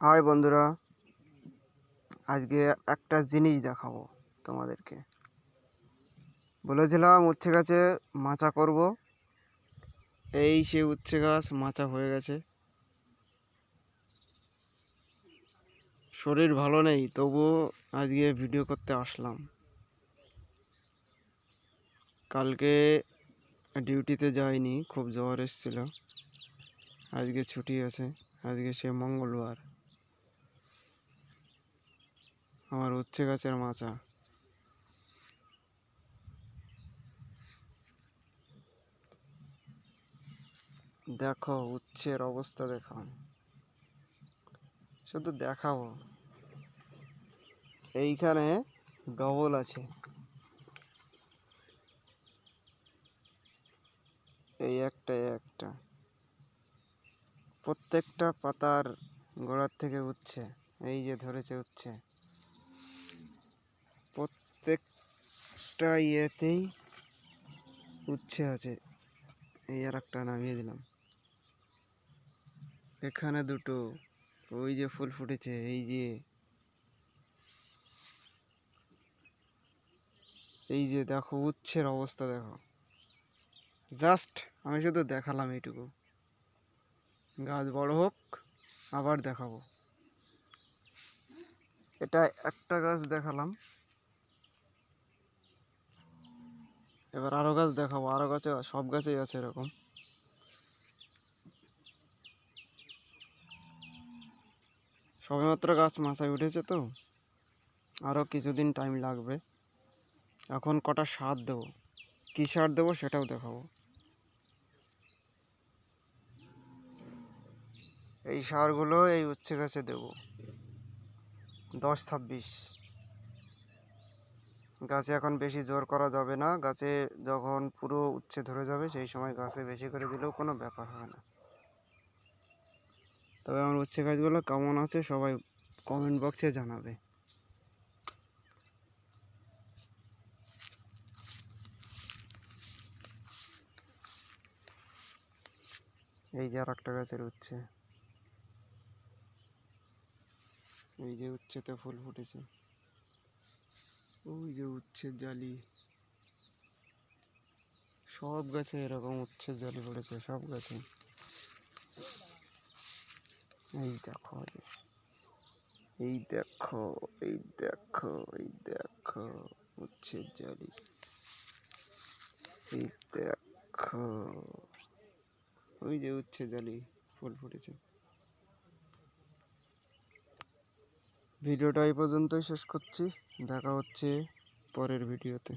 High বন্ধুরা, আজকে একটা জিনিস দেখাবো তোমাদেরকে। বলেছিলাম উচ্ছে গাছে মাচা করব। এই সে উচ্ছে গাছ মাচা হয়ে গেছে। শরীর ভালো নেই, তবুও আজকে ভিডিও করতে আসলাম। কালকে ডিউটিতে যাইনি, খুব জ্বর এসেছিল। আজকে ছুটি আছে, আজকে সে মঙ্গলবার। আমার উচ্ছে গাছের মাচা। দেখো, উচ্ছের অবস্থা দেখো শুধু দেখাবো। এইখানে ডবল আছে। এই একটা একটা। প্রত্যেকটা পাতার গোড়ার থেকে উচ্ছে, এই যে ধরেছে উচ্ছে। প্রত্যেকটা ইয়েতেই উচ্ছে আছে। এই আর একটা নামিয়ে দিলাম। এখানে দুটো। ওই যে ফুল ফুটেছে, এই যে। এই যে দেখো, উচ্ছের অবস্থা দেখো। জাস্ট আমি শুধু দেখালাম এইটুকু। গাছ বড় হোক, আবার দেখাবো। এটা একটা গাছ দেখালাম। এবার আরও গাছ দেখাবো, আরও গাছে, সব গাছেই আছে এরকম। সবেমাত্র গাছ মাথায় উঠেছে তো আরও কিছুদিন টাইম লাগবে। এখন কটা সার দেবো, কী সার দেবো সেটাও দেখাবো। এই সারগুলো এই উচ্ছে গাছে দেবো। দশ ছাব্বিশ। গাছে এখন বেশি জোর করা যাবে না। গাছে যখন পুরো উচ্ছে ধরে যাবে, সেই সময় গাছে বেশি করে দিলেও কোনো ব্যাপার হবে না। তবে আমার উচ্ছে গাছগুলো কেমন আছে সবাই কমেন্ট বক্সে জানাবে। এই যে আর একটা গাছের উচ্ছে। এই যে উচ্ছেতে ফুল ফুটেছে। ওই যে উচ্ছের জালি। সব গাছে এরকম উচ্ছের জালি পড়েছে, সব গাছে। এই দেখো এই দেখো এই দেখো এই দেখো উচ্ছের জালি। এই দেখো, ওই যে উচ্ছে জালি ফুল ফুটেছে। ভিডিওটা এই পর্যন্তই শেষ করছি। দেখা হচ্ছে পরের ভিডিওতে।